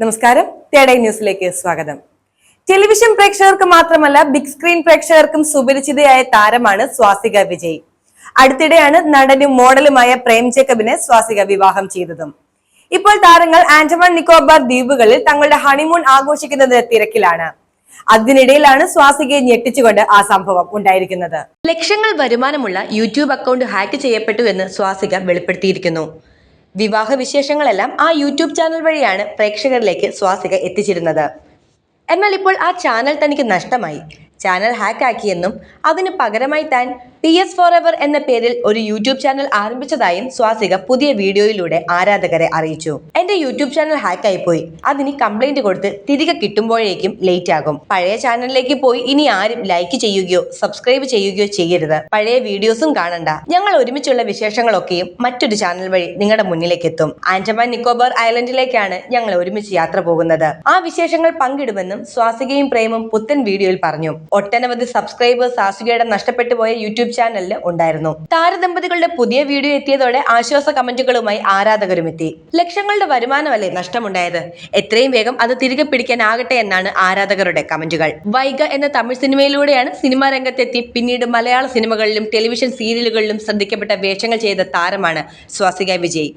നമസ്കാരം. തേടൈ ന്യൂസിലേക്ക് സ്വാഗതം. ടെലിവിഷൻ പ്രേക്ഷകർക്ക് മാത്രമല്ല ബിഗ് സ്ക്രീൻ പ്രേക്ഷകർക്കും സുപരിചിതയായ താരമാണ് സ്വാസിക വിജയ്. അടുത്തിടെയാണ് നടനും മോഡലുമായ പ്രേം ജേക്കബിനെ സ്വാസിക വിവാഹം ചെയ്തതും. ഇപ്പോൾ താരങ്ങൾ ആൻഡമാൻ നിക്കോബാർ ദ്വീപുകളിൽ തങ്ങളുടെ ഹണിമൂൺ ആഘോഷിക്കുന്നത് തിരക്കിലാണ്. അതിനിടയിലാണ് സ്വാസികയെ ഞെട്ടിച്ചുകൊണ്ട് ആ സംഭവം ഉണ്ടായിരിക്കുന്നത്. ലക്ഷങ്ങൾ വരുമാനമുള്ള യൂട്യൂബ് അക്കൗണ്ട് ഹാക്ക് ചെയ്യപ്പെട്ടു എന്ന് സ്വാസിക വെളിപ്പെടുത്തിയിരിക്കുന്നു. വിവാഹ വിശേഷങ്ങളെല്ലാം ആ യൂട്യൂബ് ചാനൽ വഴിയാണ് പ്രേക്ഷകരിലേക്ക് സ്വാസിക എത്തിച്ചിരുന്നത്. എന്നാൽ ഇപ്പോൾ ആ ചാനൽ തനിക്ക് നഷ്ടമായി. ചാനൽ ഹാക്കാക്കിയെന്നും അതിന് പകരമായി താൻ പി എസ് ഫോർ എവർ എന്ന പേരിൽ ഒരു യൂട്യൂബ് ചാനൽ ആരംഭിച്ചതായും സ്വാസിക പുതിയ വീഡിയോയിലൂടെ ആരാധകരെ അറിയിച്ചു. എന്റെ യൂട്യൂബ് ചാനൽ ഹാക്കായി പോയി അതിന് കംപ്ലൈന്റ് കൊടുത്ത് തിരികെ കിട്ടുമ്പോഴേക്കും ലേറ്റ് ആകും. പഴയ ചാനലിലേക്ക് പോയി ഇനി ആരും ലൈക്ക് ചെയ്യുകയോ സബ്സ്ക്രൈബ് ചെയ്യുകയോ ചെയ്യരുത്. പഴയ വീഡിയോസും കാണണ്ട. ഞങ്ങൾ ഒരുമിച്ചുള്ള വിശേഷങ്ങളൊക്കെയും മറ്റൊരു ചാനൽ വഴി നിങ്ങളുടെ മുന്നിലേക്ക് എത്തും. ആൻഡമാൻ നിക്കോബാർ ഐലൻഡിലേക്കാണ് ഞങ്ങൾ ഒരുമിച്ച് യാത്ര പോകുന്നത്. ആ വിശേഷങ്ങൾ പങ്കിടുമെന്നും സ്വാസികയും പ്രേമും പുത്തൻ വീഡിയോയിൽ പറഞ്ഞു. ഒട്ടനവധി സബ്സ്ക്രൈബേഴ്സ് ആസുകയുടെ നഷ്ടപ്പെട്ടു പോയ യൂട്യൂബ് ചാനലിൽ ഉണ്ടായിരുന്നു. താരദമ്പതികളുടെ പുതിയ വീഡിയോ എത്തിയതോടെ ആശ്വാസ കമന്റുകളുമായി ആരാധകരും എത്തി ലക്ഷങ്ങളുടെ വരുമാനമല്ലേ നഷ്ടമുണ്ടായത്? എത്രയും വേഗം അത് തിരികെ പിടിക്കാനാകട്ടെ എന്നാണ് ആരാധകരുടെ കമന്റുകൾ. വൈഗ എന്ന തമിഴ് സിനിമയിലൂടെയാണ് സിനിമാ രംഗത്തെത്തി പിന്നീട് മലയാള സിനിമകളിലും ടെലിവിഷൻ സീരിയലുകളിലും ശ്രദ്ധിക്കപ്പെട്ട വേഷങ്ങൾ ചെയ്ത താരമാണ് സ്വാസിക വിജയ്.